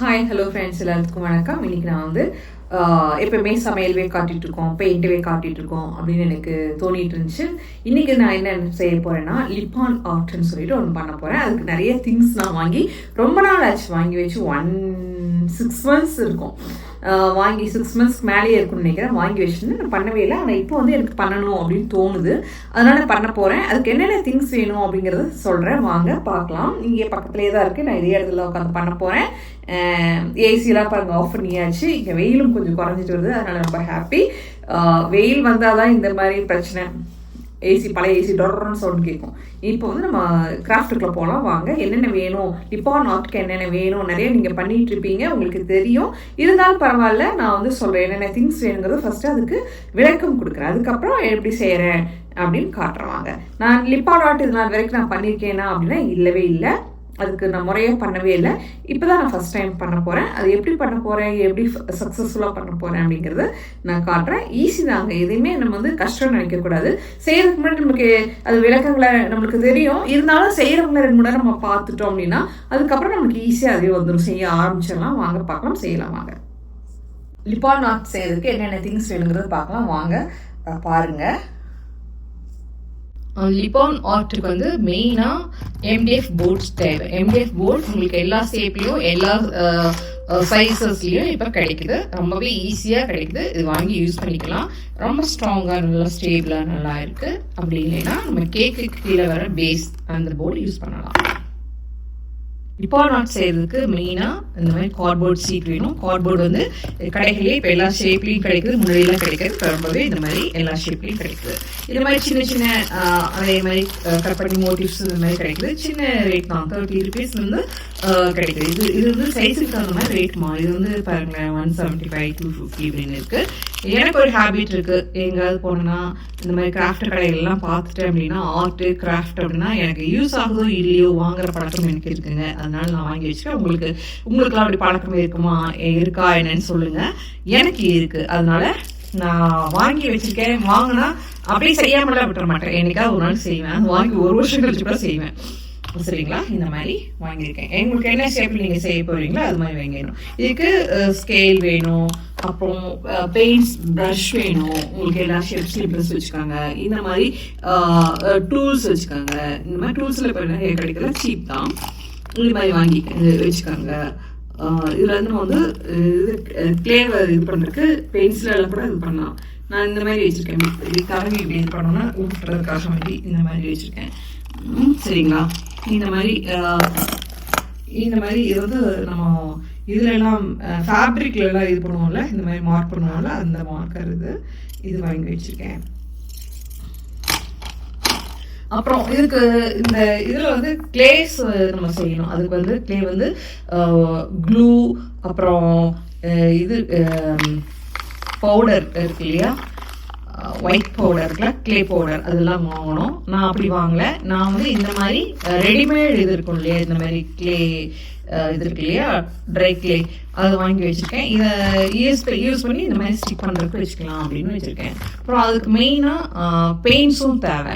Hi hello friends எல்லாத்துக்கும் வணக்கம். இன்னைக்கு நான் வந்து எப்பவுமே சமையல்வே பெயிண்டவே காட்டிட்டு இருக்கோம். அப்படின்னு எனக்கு தோணிட்டு இருந்துச்சு. இன்னைக்கு நான் என்ன செய்ய போறேன்னா லிப்பான் ஆர்ட்னு சொல்லிட்டு ஒன்று பண்ண போறேன். அதுக்கு நிறைய திங்ஸ் நான் வாங்கி ரொம்ப நாள் ஆச்சு. வாங்கி வச்சு ஒன் சிக்ஸ் மந்த்ஸ் இருக்கும். வாங்கி சிக்ஸ் மந்த்ஸ்க்கு மேலேயே இருக்கும்னு நினைக்கிறேன். வாங்கி வச்சுருந்து நான் பண்ணவே இல்லை. ஆனால் இப்போ வந்து எனக்கு பண்ணணும் அப்படின்னு தோணுது. அதனால பண்ண போகிறேன் அதுக்கு என்னென்ன திங்ஸ் வேணும் அப்படிங்கறத சொல்கிறேன் வாங்க பார்க்கலாம். இங்கே பக்கத்துலேயே தான் இருக்குது நான் இதே இடத்துல உட்காந்து பண்ண போகிறேன் ஏசிலாம் பாருங்க ஆஃப் பண்ணியாச்சு. இங்கே வெயிலும் கொஞ்சம் குறைஞ்சிட்டு வருது. அதனால் ரொம்ப ஹாப்பி வெயில் வந்தால் தான் இந்த மாதிரி பிரச்சனை. ஏசி பழைய ஏசி டொரன்னு சவுண்ட் கேட்கும் இப்போ வந்து நம்ம கிராஃப்ட்டுக்குள்ள போகலாம் வாங்க என்னென்ன வேணும்? லிப்பான் ஆர்ட்க்கு என்னென்ன வேணும்? நிறைய நீங்கள் பண்ணிட்டு இருப்பீங்க. உங்களுக்கு தெரியும். இருந்தாலும் பரவாயில்ல நான் வந்து சொல்கிறேன் என்னென்ன திங்ஸ் வேணுங்கிறது ஃபஸ்ட்டு அதுக்கு விளக்கம் கொடுக்குறேன். அதுக்கப்புறம் எப்படி செய்கிறேன் அப்படின்னு காட்டுறவாங்க நான் லிப்பான் ஆர்ட் இது நாள் வரைக்கும் நான் பண்ணியிருக்கேனா அப்படின்னா இல்லவே இல்லை. அதுக்கு நான் முறையாக பண்ணவே இல்லை. இப்போ தான் நான் ஃபஸ்ட் டைம் பண்ண போகிறேன் அது எப்படி பண்ண போகிறேன் எப்படி சக்ஸஸ்ஃபுல்லாக பண்ண போகிறேன் அப்படிங்கிறத நான் காட்டுறேன். ஈஸி தாங்க எதையுமே நம்ம வந்து கஷ்டம்னு நினைக்கக்கூடாது செய்கிறதுக்கு முன்னாடி நமக்கு அது விளக்கங்களை நம்மளுக்கு தெரியும். இருந்தாலும் செய்கிறவங்களை ரெண்டு மணி நேரம் நம்ம பார்த்துட்டோம் அப்படின்னா அதுக்கப்புறம் நமக்கு ஈஸியாக அதே வந்துடும் செய்ய ஆரம்பிச்சிடலாம். வாங்க பார்க்கலாம். செய்யலாம். வாங்க. லிபால் நாட் செய்கிறதுக்கு என்னென்ன திங்ஸ் வேணுங்கிறது பார்க்கலாம். வாங்க பாருங்கள் லிபான் ஆர்ட்டுக்கு வந்து மெயினாக எம்டிஎஃப் போர்ட்ஸ் தேவை. எம்டிஎஃப் போர்ட் உங்களுக்கு எல்லா ஷேப்லேயும் எல்லா சைசஸ்லேயும் இப்போ கிடைக்குது. ரொம்பவே ஈஸியாக கிடைக்குது. இது வாங்கி யூஸ் பண்ணிக்கலாம். ரொம்ப ஸ்ட்ராங்காக நல்லா ஸ்டேபிளாக நல்லா இருக்குது அப்படி இல்லைன்னா நம்ம கேக்குக்கு கீழே வர பேஸ் அந்த போர்டு யூஸ் பண்ணலாம். ரிப்போர்ட் ஆட் செய்யறதுக்கு மெயினாக இந்த மாதிரி கார்ட்போர்ட் சீட் வேணும். கார்ட்போர்ட் வந்து கடைகளே இப்போ எல்லா ஷேப்லேயும் கிடைக்குது முன்னாடியெல்லாம் கிடைக்காது. இப்போ ரொம்பவே இந்த மாதிரி எல்லா ஷேப்லேயும் கிடைக்குது. இது மாதிரி சின்ன சின்ன அதே மாதிரி கட் பண்ணி மோட்டிவ்ஸ் இந்த மாதிரி கிடைக்குது. சின்ன ரேட் தான். தேர்ட்டி ருபீஸ் வந்து கிடைக்குது. இது இது வந்து சைஸுக்கு தகுந்த மாதிரி ரேட் மா இது வந்து பாருங்களேன் one seventy five two fifty அப்படின்னு இருக்கு எனக்கு ஒரு ஹேபிட் இருக்கு. எங்கேயாவது போனேன்னா இந்த மாதிரி கிராஃப்ட் கடைகள்லாம் பார்த்துட்டேன் அப்படின்னா ஆர்ட் கிராஃப்ட் அப்படின்னா எனக்கு யூஸ் ஆகுதோ இல்லையோ வாங்குற பழக்கம் எனக்கு இருக்குங்க. அதனால நான் வாங்கி வச்சுக்கேன் உங்களுக்கு உங்களுக்குலாம் அப்படி பழக்கம் இருக்குமா? இருக்கா என்னன்னு சொல்லுங்க. எனக்கு இருக்கு. அதனால நான் வாங்கி வச்சிருக்கேன். வாங்கினா அப்படியே செய்யாமலாம் விட்டுற மாட்டேன். என்னைக்காவது ஒரு நாள் செய்வேன். வாங்கி ஒரு வருஷம் கழிச்சு கூட செய்வேன். சரிங்களா? இந்த மாதிரி வாங்கியிருக்கேன். உங்களுக்கு என்ன ஷேப்பில் நீங்கள் செய்ய போறீங்களோ அது மாதிரி வாங்கிடணும். இதுக்கு ஸ்கேல் வேணும். அப்புறம் பெயிண்ட்ஸ் ப்ரஷ் வேணும். உங்களுக்கு எல்லா ஷேப்ஸ்லையும் ப்ரஷ் வச்சுக்காங்க. இந்த மாதிரி டூல்ஸ் வச்சுக்காங்க. இந்த மாதிரி டூல்ஸில் இப்போ நிறைய கிடைக்கிற சீப் தான். இந்த மாதிரி வாங்கி வச்சுக்காங்க. இதுல வந்து நம்ம வந்து இது கிளேவர் இது பண்றதுக்கு பென்சில் எல்லாம் கூட இது பண்ணலாம். நான் இந்த மாதிரி வச்சிருக்கேன். இது கரண்டி இப்படி இது பண்ணோம்னா ஊட்டுறதுக்காக வேண்டி இந்த மாதிரி வச்சிருக்கேன். சரிங்களா. இந்த மாதிரி இந்த மாதிரி இது வந்து நம்ம இதுல எல்லாம் ஃபேப்ரிக்ல எல்லாம் இது பண்ணுவோம்ல இந்த மாதிரி மார்க் பண்ணுவோம்ல அந்த மார்க்கர் இது இது வாங்கி வச்சிருக்கேன். அப்புறம் இதுக்கு இந்த இதில் வந்து கிளேஸ் நம்ம செய்யணும். அதுக்கு வந்து கிளே வந்து க்ளூ அப்புறம் இது பவுடர் இருக்கு இல்லையா? ஒயிட் பவுடர் இருக்குல்ல க்ளே பவுடர் அதெல்லாம் வாங்கணும். நான் அப்படி வாங்கல. நான் வந்து இந்த மாதிரி ரெடிமேட் இது இருக்கும் இல்லையா? இந்த மாதிரி க்ளே இது இருக்கு இல்லையா? ட்ரை க்ளே அதை வாங்கி வச்சுருக்கேன். இதை யூஸ் யூஸ் பண்ணி இந்த மாதிரி ஸ்டிக் பண்ணுறதுக்கு வச்சுக்கலாம் அப்படின்னு வச்சுருக்கேன். அப்புறம் அதுக்கு மெயினாக பெயிண்ட்ஸும் தேவை.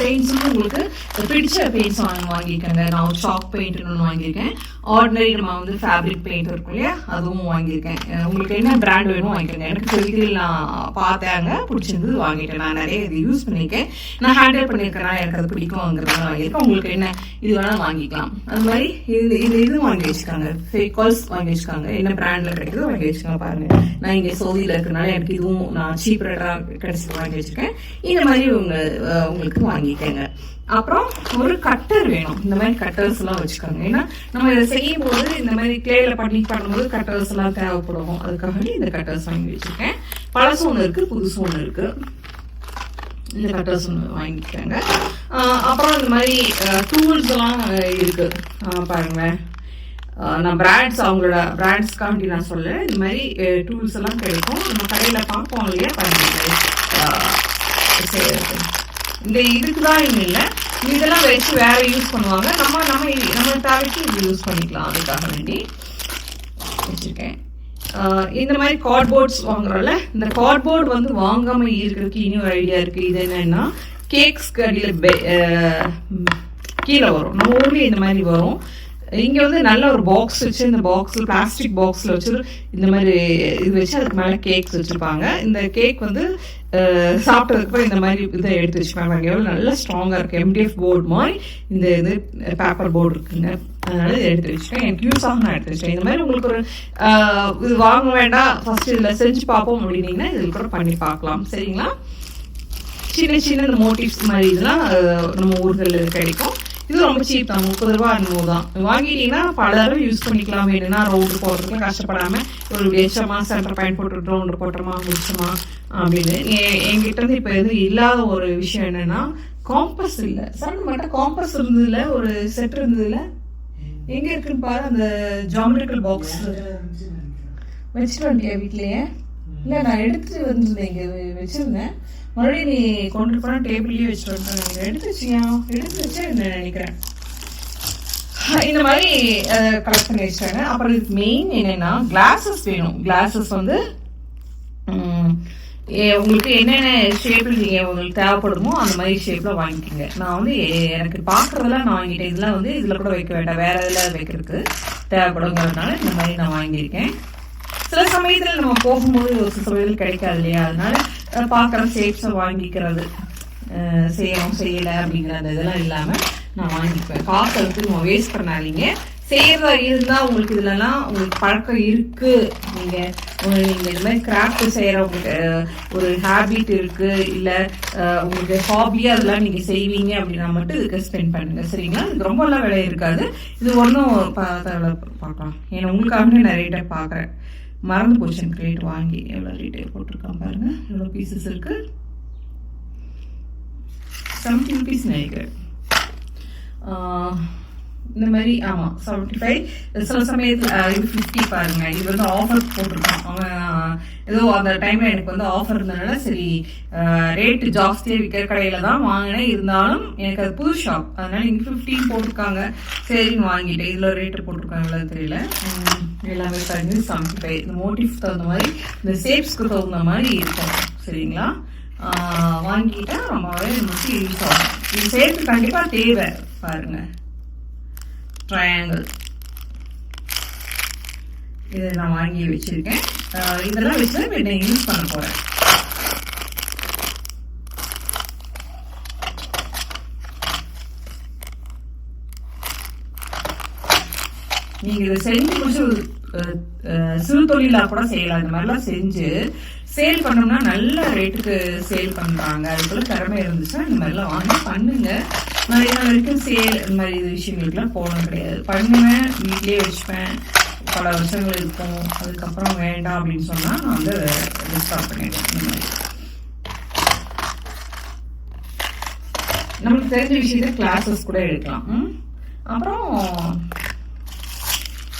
பெயிண்ட்ஸும் உங்களுக்கு பிடிச்ச பெயிண்ட்ஸ் வாங்கி வாங்கியிருக்கேங்க. நான் ஒரு சாக் பெயிண்ட்னு ஒன்று வாங்கியிருக்கேன். ஆர்டினரி நம்ம வந்து ஃபேப்ரிக் பெயிண்ட் இருக்கும் இல்லையா? அதுவும் வாங்கியிருக்கேன். உங்களுக்கு என்ன பிராண்ட் வேணும் வாங்கிக்கோங்க. எனக்கு தெரியுது நான் பார்த்தாங்க. பிடிச்சிருந்தது வாங்கிட்டேன். நான் நிறைய இது யூஸ் பண்ணியிருக்கேன் நான் ஹேண்டில் பண்ணியிருக்கேன் எனக்கு அது பிடிக்கும்ங்கிறத வாங்கியிருக்கேன். உங்களுக்கு என்ன? இது வேணால் வாங்கிக்கலாம். அது மாதிரி இது இது இது வாங்கி வச்சுக்காங்க. ஃபேக்கால்ஸ் வாங்கி வச்சுக்காங்க. என்ன பிராண்ட்ல கிடைக்குதோ வாங்கி வச்சுக்காங்க பாருங்க. நான் இங்கே சவுதியில் இருக்கனால எனக்கு இதுவும் நான் சீப் ரேட்டாக கிடைச்சது வாங்கி வச்சிருக்கேன். இந்த மாதிரி உங்க உங்களுக்கு வாங்கிக்கங்க. அப்புறம் ஒரு கட்டர் வேணும். இந்த மாதிரி கட்டர்ஸ் எல்லாம் வச்சுக்கோங்க. ஏன்னா நம்ம இதை செய்யும் போது இந்த மாதிரி கிளேல பண்ணி பண்ணும்போது கட்டர்ஸ் எல்லாம் தேவைப்படும். அதுக்காக இந்த கட்டர்ஸ் வாங்கி வச்சிருக்கேன். பழசு ஒன்று இருக்குது புதுசு ஒன்று இருக்குது இந்த கட்டர்ஸ் ஒன்று வாங்கிக்கோங்க அப்புறம் இந்த மாதிரி டூல்ஸ் எல்லாம் இருக்குது பாருங்களேன் நான் பிராண்ட்ஸ் அவங்களோட பிராண்ட்ஸ்க்காண்டி நான் சொல்ல இந்த மாதிரி டூல்ஸ் எல்லாம் கிடைக்கும். நம்ம கடையில் பார்ப்போம் இல்லையா? பாருங்க செய்யறது. இந்த இதுக்கு தான் இங்க இல்லை. இதெல்லாம் வச்சு வேற யூஸ் பண்ணுவாங்க. நம்ம நம்ம நம்ம தேவைக்கு இது யூஸ் பண்ணிக்கலாம். அதுக்காக வேண்டி வச்சுருக்கேன். இந்த மாதிரி கார்ட்போர்ட்ஸ் வாங்குறோம்ல இந்த கார்ட்போர்ட் வந்து வாங்காம இருக்கிறதுக்கு இனி ஒரு ஐடியா இருக்கு. இது என்னன்னா கேக்ஸ்க்கு கடியில் கீழே வரும். நம்ம ஊர்லேயே இந்த மாதிரி வரும். இங்கே வந்து நல்ல ஒரு பாக்ஸ் வச்சு இந்த பாக்ஸில் பிளாஸ்டிக் பாக்ஸில் வச்சு இந்த மாதிரி இது வச்சு அதுக்கு மேலே கேக்ஸ் வச்சுருப்பாங்க. இந்த கேக் வந்து சாப்பிட்டதுக்கு இந்த மாதிரி இதை எடுத்து வச்சுப்பாங்க. எவ்வளோ நல்லா ஸ்ட்ராங்காக இருக்குது எம்டிஎஃப் போர்டு மாதிரி இந்த இது பேப்பர் போர்டு இருக்குங்க. அதனால இதை எடுத்து வச்சுட்டேன் எனக்கு யூஸ் ஆகும் நான் எடுத்து வச்சேன் இந்த மாதிரி உங்களுக்கு ஒரு இது வாங்க வேண்டாம். ஃபர்ஸ்ட் இதில் செஞ்சு பார்ப்போம். அப்படின்னீங்கன்னா இதில் கூட பண்ணி பார்க்கலாம். சரிங்களா? சின்ன சின்ன இந்த மோட்டிவ்ஸ் மாதிரி இதெல்லாம் நம்ம ஊர்களில் கிடைக்கும். இது ரொம்ப சீப் தான். முப்பது ரூபா என்னமோ தான். வாங்கிட்டீங்கன்னா பல தடவை யூஸ் பண்ணிக்கலாம். வேணும்னா ரவுண்டு போடுறதுக்கு கஷ்டப்படாம ஒரு வேஷமா சென்டர் பாயிண்ட் போட்டு ரவுண்டு போட்டோமா முடிச்சோமா அப்படின்னு. என்கிட்ட இருந்து இப்போ எதுவும் இல்லாத ஒரு விஷயம் என்னன்னா காம்பஸ் இல்லை. சரண் மட்டும் காம்பஸ் இருந்ததுல ஒரு செட் இருந்ததுல எங்க இருக்குன்னு பாரு அந்த ஜாமெட்ரிக்கல் பாக்ஸ் வச்சுட்டு வண்டியா வீட்லயே. இல்ல நான் எடுத்துட்டு வந்திருந்தேன் இங்க வச்சிருந்தேன். மறுபடியும் நீ கொண்டு போன டேபிள்லயே வச்சுட்டு வந்தேன் எடுத்து வச்சியா எடுத்து வச்சா என்ன நினைக்கிறேன்? இந்த மாதிரி கலெக்ட் பண்ணி அப்புறம் இதுக்கு மெயின் என்னன்னா கிளாஸஸ் வேணும். கிளாஸஸ் வந்து உங்களுக்கு என்னென்ன ஷேப்பில் நீங்கள் உங்களுக்கு தேவைப்படுமோ அந்த மாதிரி ஷேப்பில் வாங்கிக்கோங்க. நான் வந்து எனக்கு பார்க்குறதெல்லாம் நான் வாங்கிட்டேன். இதெல்லாம் வந்து இதில் கூட வைக்க வேண்டாம். வேறு இதில் வைக்கிறதுக்கு தேவைப்படுங்கிறதுனால இந்த மாதிரி நான் வாங்கியிருக்கேன். சில சமயத்தில் நம்ம போகும்போது ஒரு சில சமயத்தில் கிடைக்காது இல்லையா? அதனால பார்க்குற ஷேப்ஸை வாங்கிக்கிறது செய்யணும் செய்யலை அப்படிங்கிற அந்த இதெல்லாம் இல்லாமல் நான் வாங்கிக்குவேன் காசுக்கு நம்ம வேஸ்ட் பண்ணாதீங்க. தேவை இருந்தா உங்களுக்கு இதுலலாம் உங்களுக்கு பழக்கம் இருக்கு. நீங்க நீங்கள் நீங்க இந்த மாதிரி கிராஃப்ட் செய்யற உங்களுக்கு ஒரு ஹேபிட் இருக்கு இல்ல உங்களுக்கு ஹாபியா அதெல்லாம் நீங்க செய்வீங்க அப்படின்னா மட்டும் இதுக்கு ஸ்பெண்ட் பண்ணுங்க. சரிங்களா? இது ரொம்ப எல்லாம் விலை இருக்காது. இது ஒன்றும் பார்க்கலாம். ஏன்னா உங்களுக்காகவே நான் டைம் பார்க்குறேன். மறந்து போச்சு எனக்கு ரேட் வாங்கி. எவ்வளோ ரேட்டு போட்டிருக்கான் பாருங்க. எவ்வளோ பீசஸ் இருக்கு? செவன்டீன் பீஸ் நினைக்கிறேன். இந்த மாதிரி ஆமாம் செவன்ட்டி ஃபைவ் சில சமயத்தில் இது ஃபிஃப்டி பாருங்க. இது வந்து ஆஃபர் போட்டிருக்கான். அவன் ஏதோ அந்த டைமில் எனக்கு வந்து ஆஃபர் இருந்ததுனால சரி ரேட்டு ஜாஸ்தியாக விற்கிற கடையில் தான் வாங்கினேன். இருந்தாலும் எனக்கு அது புது ஷாப் அதனால இங்கே ஃபிஃப்டீன் போட்டிருக்காங்க. சரின்னு வாங்கிட்டேன். இதில் ரேட்டு போட்டிருக்காங்க எவ்வளோ தெரியல. எல்லாமே பாருங்க. செவன்ட்டி ஃபைவ் இந்த மோட்டிவ் தகுந்த மாதிரி இந்த ஷேப்ஸ்க்கு தகுந்த மாதிரி இருக்கும். சரிங்களா? வாங்கிட்டா ரொம்பவே நமக்கு யூஸ் ஆகும் இது சேர்த்து கண்டிப்பாக தேவை பாருங்க. ட்ரையாங்கிள் இதை நான் வாங்கி வச்சிருக்கேன். இதெல்லாம் வச்சு நான் யூஸ் பண்ண போறேன். நீங்க இதை செஞ்சு முடிச்சு சிறு தொழிலாக கூட செய்யலாம். இந்த மாதிரிலாம் செஞ்சு சேல் பண்ணோம்னா நல்ல ரேட்டுக்கு சேல் பண்றாங்க. அதுக்குள்ள திறமை இருந்துச்சுன்னா இந்த மாதிரிலாம் வாங்கி பண்ணுங்க. நான் வரைக்கும் சேல் இந்த மாதிரி இது விஷயங்களுக்குலாம் போனது கிடையாது. பண்ணுவேன் வீட்லேயே வச்சுப்பேன். பல வருஷங்கள் இருக்கும். அதுக்கப்புறம் வேண்டாம் அப்படின்னு சொன்னால் நான் வந்து ஸ்டாப் பண்ணிடுவேன். இந்த மாதிரி. நம்மளுக்கு தெரிஞ்ச விஷயத்த கிளாஸஸ் கூட எடுக்கலாம். ம்? அப்புறம்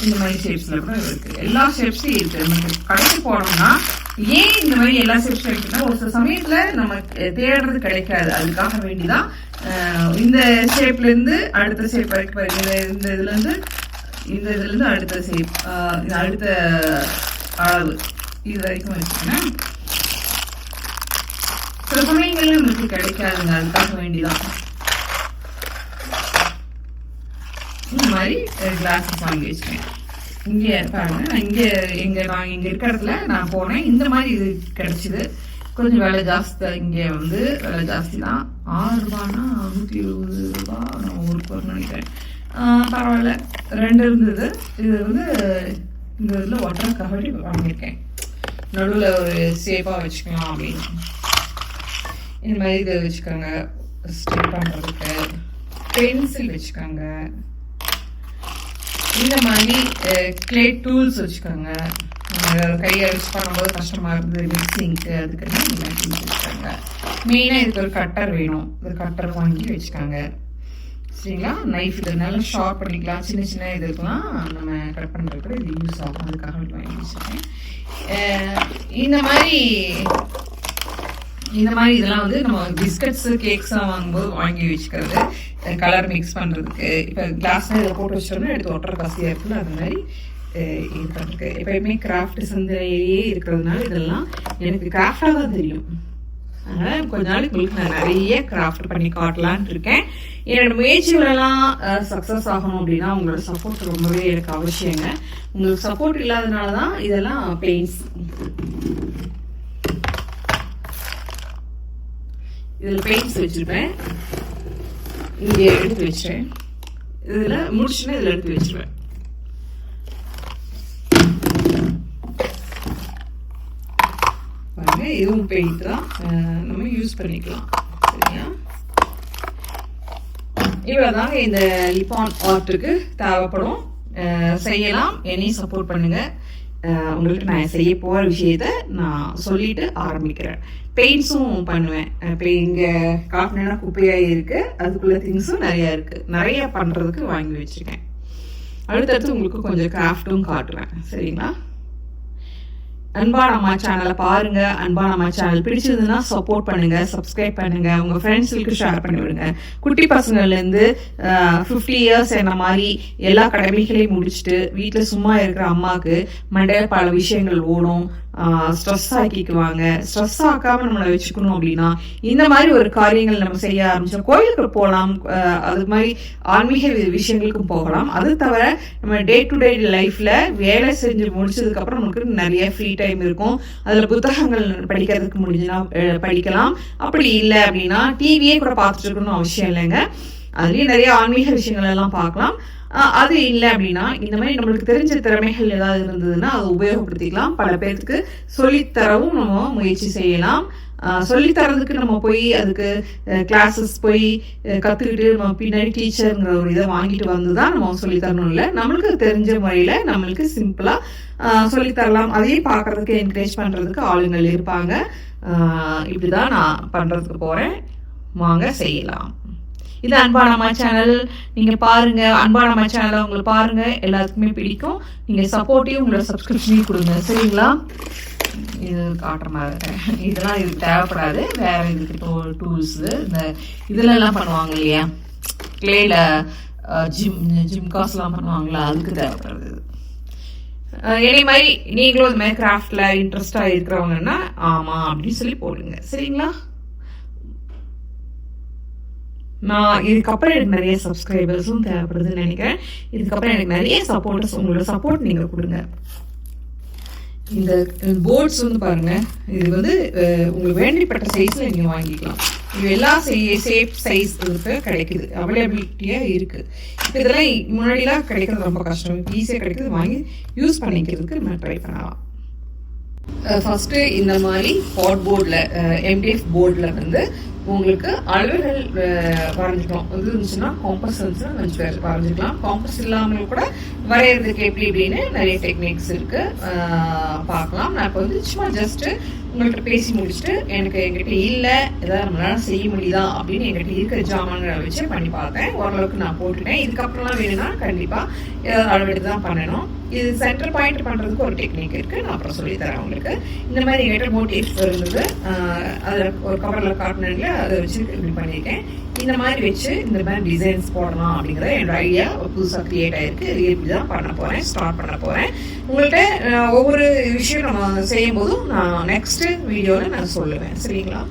இந்த மாதிரி ஷேப்ஸ்ல கூட இருக்கு. எல்லா ஷேப்ஸும் இருக்கு. நம்ம கடைக்கு போனோம்னா ஏன் இந்த மாதிரி எல்லா ஷேப்ஸும் இருக்குன்னா ஒரு சில சமயத்துல நம்ம தேடுறது கிடைக்காது. அதுக்காக வேண்டிதான் இந்த ஷேப்ல இருந்து அடுத்த ஷேப் வரைக்கும் பாருங்க. இந்த இந்த இதுல இருந்து இந்த இதுல இருந்து அடுத்த ஷேப் அடுத்த அளவு. இது வரைக்கும் வச்சுக்கோங்க. சில சமயங்கள்ல நமக்கு கிடைக்காதுங்க. அதுக்காக வேண்டிதான். இந்த மாதிரி கிளாஸஸ் வாங்கி வச்சுக்கேன். இங்கே பாருங்க. நான் இங்கே எங்க நான் இங்க இருக்கிற இடத்துல நான் போனேன். இந்த மாதிரி இது கிடைச்சிது. கொஞ்சம் விலை ஜாஸ்தி தான். இங்கே வந்து விலை ஜாஸ்தி தான். ஆறு ரூபானா நூற்றி இருபது ரூபா நான் ஊருக்கு வரணும்னு நினைக்கிறேன். பரவாயில்ல. ரெண்டு இருந்தது. இது வந்து இந்த இதில் ஒட்டரைக்காக வாங்கியிருக்கேன். நடுவில் ஒரு சேஃபாக வச்சுக்கலாம் அப்படின்னு. இந்த மாதிரி இதை வச்சுக்கோங்க. ஸ்டிக் பண்ணுறதுக்கு பென்சில் வச்சுக்கோங்க. இந்த மாதிரி கிளே டூல்ஸ் வச்சுக்கோங்க. கையை யூஸ் பண்ணும்போது கஷ்டமாக இருந்தது மிக்சிங்க்கு அதுக்குன்னு இந்த மாதிரி வச்சுக்காங்க மெயினாக இதுக்கு ஒரு கட்டர் வேணும். ஒரு கட்டர் வாங்கி வச்சுக்காங்க. சரிங்களா? நைஃப் இது நல்லா ஷார்ப் பண்ணிக்கலாம். சின்ன சின்ன இதுக்கெல்லாம் நம்ம கட் பண்ணுறதுக்கு இது யூஸ் ஆகும். அதுக்காக வாங்கி வச்சுருக்கேன். இந்த மாதிரி இந்த மாதிரி இதெல்லாம் வந்து நம்ம பிஸ்கட்ஸ் கேக்ஸ்லாம் வாங்கும்போது வாங்கி வச்சுக்கிறது. கலர் மிக்ஸ் பண்ணுறதுக்கு இப்போ கிளாஸ்லாம் இதை போட்டு வச்சிட்டோம்னா எடுத்து ஒட்டுற கசியாக இருக்குல்ல அது மாதிரி இது பண்ணுறதுக்கு எப்பயுமே கிராஃப்ட் சிந்தனையிலேயே இருக்கிறதுனால இதெல்லாம் எனக்கு கிராஃப்டாக தான் தெரியும். அதனால் கொஞ்ச நாளைக்கு உங்களுக்கு நான் நிறைய கிராஃப்ட் பண்ணி காட்டலான்ட்டு இருக்கேன். என்னோட முயற்சிகளெல்லாம் சக்ஸஸ் ஆகணும் அப்படின்னா உங்களோட சப்போர்ட் ரொம்பவே எனக்கு அவசியங்க. உங்களுக்கு சப்போர்ட் இல்லாதனால தான் இதெல்லாம் பெயிண்ட்ஸ் இதில் பெயிண்ட்ஸ் வச்சுருப்பேன். இங்கே எடுத்து வச்சிட்டேன் இதில் முடிச்சுன்னா இதில் எடுத்து வச்சிருவேன் பாருங்க இதுவும் பெயிண்ட் தான். நம்ம யூஸ் பண்ணிக்கலாம். சரியா? இவ்வளோதாங்க இந்த லிப்பான் ஆர்ட்டுக்கு தேவைப்படும். செய்யலாம். என்னையும் சப்போர்ட் பண்ணுங்க. உங்கள்கிட்ட உங்களுக்கு நான் செய்ய போகிற விஷயத்த நான் சொல்லிட்டு ஆரம்பிக்கிறேன். பெயிண்ட்ஸும் பண்ணுவேன். இப்போ இங்கே காட்டினா குப்பையாக இருக்குது அதுக்குள்ளே திங்ஸும் நிறையா இருக்குது நிறையா பண்ணுறதுக்கு வாங்கி வச்சுருக்கேன். அடுத்தடுத்து உங்களுக்கு கொஞ்சம் கிராஃப்ட்டும் காட்டுவேன் சரிங்களா? அன்பான அம்மா சேனலை பாருங்க. அன்பான அம்மா சேனல் பிடிச்சதுன்னா சப்போர்ட் பண்ணுங்க சப்ஸ்கிரைப் பண்ணுங்க. உங்க ஃப்ரெண்ட்ஸுக்கு ஷேர் பண்ணி விடுங்க. குட்டி பசங்கள்ல இருந்து ஃபிஃப்டி இயர்ஸ் என்ன மாதிரி எல்லா கடமைகளையும் முடிச்சுட்டு வீட்டில் சும்மா இருக்கிற அம்மாவுக்கு மண்டையில பல விஷயங்கள் ஓடும். ஸ்ட்ரெஸ் ஆக்கிக்குவாங்க. ஸ்ட்ரெஸ் ஆக்காம நம்மளை வச்சுக்கணும் அப்படின்னா இந்த மாதிரி ஒரு காரியங்கள் நம்ம செய்ய ஆரம்பிச்சோம். கோயிலுக்கு போகலாம். அது மாதிரி ஆன்மீக விஷயங்களுக்கும் போகலாம். அது தவிர நம்ம டே டு டே லைஃப்ல வேலை செஞ்சு முடிச்சதுக்கு அப்புறம் நமக்கு நிறைய ஃப்ரீ டைம் இருக்கும். அதுல புத்தகங்கள் படிக்கிறதுக்கு முடிஞ்சுன்னா படிக்கலாம். அப்படி இல்லை அப்படின்னா டிவியே கூட பார்த்துட்டு இருக்கணும்னு அவசியம் இல்லைங்க. அதுலயும் நிறைய ஆன்மீக விஷயங்கள் எல்லாம் பார்க்கலாம். அது இல்லை அப்படின்னா இந்த மாதிரி நம்மளுக்கு தெரிஞ்ச திறமைகள் ஏதாவது இருந்ததுன்னா அதை உபயோகப்படுத்திக்கலாம். பல பேருக்கு சொல்லித்தரவும் நம்ம முயற்சி செய்யலாம். சொல்லித்தரதுக்கு நம்ம போய் அதுக்கு கிளாஸஸ் போய் கற்றுக்கிட்டு நம்ம பின்னாடி டீச்சருங்கிற ஒரு இதை வாங்கிட்டு வந்து தான் நம்ம சொல்லித்தரணும் இல்லை. நம்மளுக்கு தெரிஞ்ச முறையில் நம்மளுக்கு சிம்பிளாக சொல்லித்தரலாம். அதையும் பார்க்கறதுக்கு என்கரேஜ் பண்ணுறதுக்கு ஆளுங்கள் இருப்பாங்க. இப்படி இப்படிதான் நான் பண்ணுறதுக்கு போகிறேன் வாங்க செய்யலாம். இது அன்பானம்மா சேனல் நீங்கள் பாருங்கள் அன்பானம்மா சேனலை உங்களுக்கு பாருங்கள் எல்லாத்துக்குமே பிடிக்கும். நீங்கள் சப்போர்ட்டையும் உங்களோட சப்ஸ்கிரிப்ஷனையும் கொடுங்க. சரிங்களா? இது காட்டுற மாதிரி இதெல்லாம் இதுக்கு தேவைப்படாது. வேற இதுக்கு இப்போ டூல்ஸு இந்த இதுல எல்லாம் பண்ணுவாங்க இல்லையா? கிளேல ஜிம் ஜிம் காஸ்லாம் பண்ணுவாங்களா? அதுக்கு தேவைப்படுறது இது. என்னை மாதிரி நீங்களும் இது மாதிரி கிராஃப்டில் இன்ட்ரெஸ்டாக இருக்கிறவங்கன்னா ஆமாம் அப்படின்னு சொல்லி போடுங்க. சரிங்களா? நான் இதுக்கப்புறம் எனக்கு நிறைய சப்ஸ்கிரைபர்ஸும் தேவைப்படுதுன்னு நினைக்கிறேன். இதுக்கப்புறம் எனக்கு நிறைய சப்போர்ட்டர்ஸ் உங்களோட சப்போர்ட் நீங்கள் கொடுங்க. இந்த போர்ட்ஸ் வந்து பாருங்க. இது வந்து உங்களுக்கு வேண்டிப்பட்ட சைஸ்ல நீங்க வாங்கிக்கலாம். இது எல்லா சேப் சைஸ் இருக்கு கிடைக்குது. அவைலபிலிட்டியா இருக்கு. இப்போ இதெல்லாம் முன்னாடிலாம் கிடைக்கிறது ரொம்ப கஷ்டம். இப்போ ஈஸியாக கிடைக்குது வாங்கி யூஸ் பண்ணிக்கிறதுக்கு நம்ம ட்ரை பண்ணலாம். ஃபர்ஸ்ட் இந்த மாதிரி ஹாட் போர்டில் எம்டிஎஃப் போர்டில் வந்து உங்களுக்கு அளவுகள் வரைஞ்சிக்கலாம் இது இருந்துச்சுன்னா காம்பஸ் இருந்துச்சுன்னா கொஞ்சம் வரைஞ்சிக்கலாம் காம்பஸ் இல்லாமல் கூட வரைகிறதுக்கு எப்படி இப்படின்னு நிறைய டெக்னிக்ஸ் இருக்கு. பார்க்கலாம். நான் இப்போ வந்து சும்மா ஜஸ்ட் உங்கள்கிட்ட பேசி முடிச்சுட்டு எனக்கு எங்கிட்ட இல்லை ஏதாவது நம்மளால செய்ய முடியுதா அப்படின்னு எங்கிட்ட இருக்கிற ஜாமான்களை வச்சு பண்ணி பார்த்தேன். ஓரளவுக்கு நான் போட்டுட்டேன். இதுக்கப்புறம்லாம் வேணும்னா கண்டிப்பாக ஏதாவது அளவெடுத்து தான் பண்ணணும். இது சென்டர் பாயிண்ட் பண்ணுறதுக்கு ஒரு டெக்னிக் இருக்குது நான் அப்புறம் சொல்லித்தரேன் உங்களுக்கு. இந்த மாதிரி எங்கிட்ட மோட்டிவ்ஸ் இருந்தது அதில் ஒரு கவரில் காட்டினேன்ல அதை வச்சு இப்படி பண்ணியிருக்கேன். இந்த மாதிரி வச்சு இந்த மாதிரி டிசைன்ஸ் போடலாம் அப்படிங்கிறத என்னோட ஐடியா புதுசாக க்ரியேட் ஆயிருக்கு. இது இப்படி தான் பண்ண போகிறேன் ஸ்டார்ட் பண்ண போகிறேன் உங்கள்கிட்ட ஒவ்வொரு விஷயம் நம்ம செய்யும் போதும் நான் நெக்ஸ்ட் வீடியோவில் நான் சொல்லுவேன். சரிங்களா?